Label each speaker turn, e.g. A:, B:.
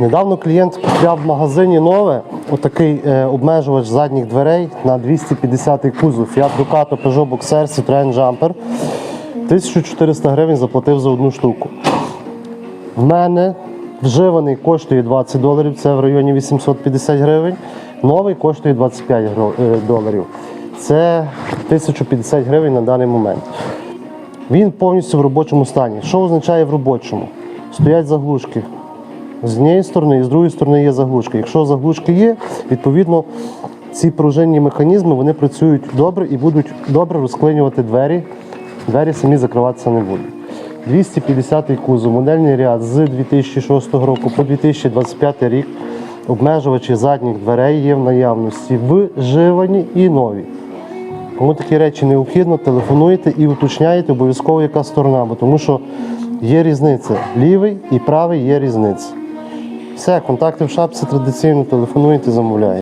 A: Недавно клієнт купляв в магазині нове, отакий е, обмежувач задніх дверей на 250 кузов Fiat Ducato Peugeot Boxer Citroen Jumper. 1400 гривень заплатив за одну штуку. В мене вживаний коштує 20 доларів, це в районі 850 гривень. Новий коштує 25 е, доларів. Це 1050 гривень на даний момент. Він повністю в робочому стані. Що означає в робочому? Стоять заглушки. З однієї сторони і з другої сторони є заглушки. Якщо заглушки є, відповідно ці пружинні механізми вони працюють добре і будуть добре розклинювати двері. Двері самі закриватися не будуть. 250 кузов, модельний ряд з 2006 року по 2025 рік. Обмежувачі задніх дверей є в наявності вживані і нові. Кому такі речі необхідно, телефонуйте і уточняйте обов'язково, яка сторона, бо тому що є різниця. Лівий і правий є різниця. Все, контакти в шапці традиційно телефонуйте, замовляйте.